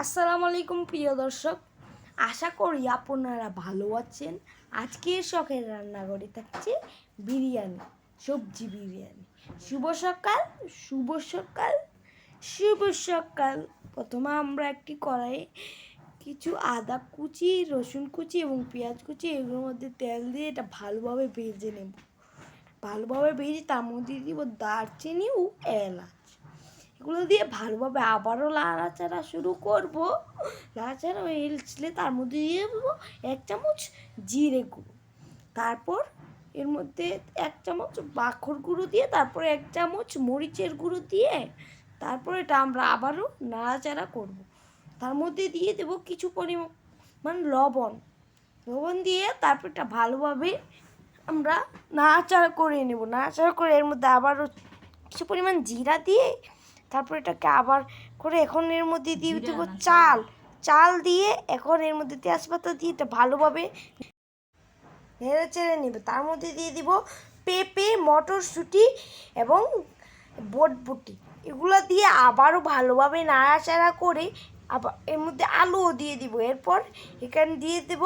আসসালামু আলাইকুম প্রিয় দর্শক, আশা করি আপনারা ভালো আছেন। আজকের শখের রান্নাঘরে থাকছে বিরিয়ানি, সবজি বিরিয়ানি। শুভ সকাল শুভ সকাল শুভ সকাল। প্রথমে আমরা একটি কড়াইয়ে কিছু আদা কুচি, রসুন কুচি এবং পেঁয়াজ কুচি, এগুলোর মধ্যে তেল দিয়ে এটা ভালোভাবে ভেজে নেব। ভালোভাবে ভেজে তার মধ্যে দিব দারচিনি ও এলাচ। এগুলো দিয়ে ভালোভাবে আবারও লাড়াচাড়া শুরু করব। লাড়াচাড়া হয়ে এলছিলে তার মধ্যে দিয়ে দেবো এক চামচ জিরে গুঁড়ো। তারপর এর মধ্যে এক চামচ বাখর গুঁড়ো দিয়ে, তারপরে এক চামচ মরিচের গুঁড়ো দিয়ে, তারপর এটা আমরা আবারও নাড়াচাড়া করব। তার মধ্যে দিয়ে দেবো কিছু পরিমাণ লবণ। লবণ দিয়ে তারপর এটা ভালোভাবে আমরা নাড়াচাড়া করে নেব। নাড়াচাড়া করে এর মধ্যে আবারও কিছু পরিমাণ জিরা দিয়ে তারপর এটাকে আবার করে এখন এর মধ্যে দিয়ে দেবো চাল। চাল দিয়ে এখন এর মধ্যে তেজপাতা দিয়ে এটা ভালোভাবে নেড়ে চেড়ে নেবে। তার মধ্যে দিয়ে দিব পেঁপে মটরশুঁটি এবং বটবটি। এগুলো দিয়ে আবারও ভালোভাবে নাড়াচাড়া করে আবার এর মধ্যে আলুও দিয়ে দিব। এরপর এখানে দিয়ে দেব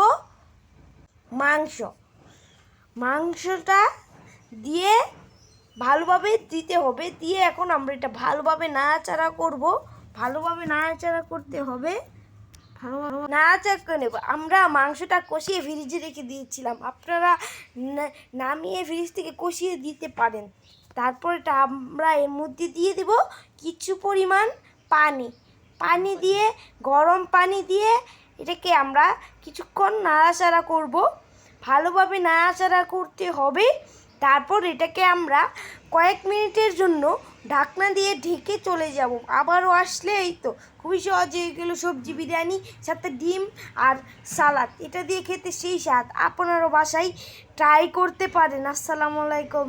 মাংস। মাংসটা দিয়ে ভালোভাবে দিতে হবে। দিয়ে এখন আমরা এটা ভালোভাবে নাড়াচাড়া করব। ভালোভাবে নাড়াচাড়া করতে হবে। ভালোভাবে নাড়াচাড়া করে নেব। আমরা মাংসটা কষিয়ে ফ্রিজে রেখে দিয়েছিলাম। আপনারা নামিয়ে ফ্রিজ থেকে কষিয়ে দিতে পারেন। তারপর এটা আমরা এর মধ্যে দিয়ে দেব কিছু পরিমাণ পানি। পানি দিয়ে, গরম পানি দিয়ে এটাকে আমরা কিছুক্ষণ নাড়াচাড়া করব। ভালোভাবে নাড়াচাড়া করতে হবে। তারপর এটাকে আমরা কয়েক মিনিটের জন্য ঢাকনা দিয়ে ঢেকে চলে যাব। আবারও আসলে এই তো, খুবই সহজে গেলো সবজি বিরিয়ানি, সাথে ডিম আর সালাদ। এটা দিয়ে খেতে সেই স্বাদ, আপনারও বাসায় ট্রাই করতে পারেন। আসসালামু আলাইকুম।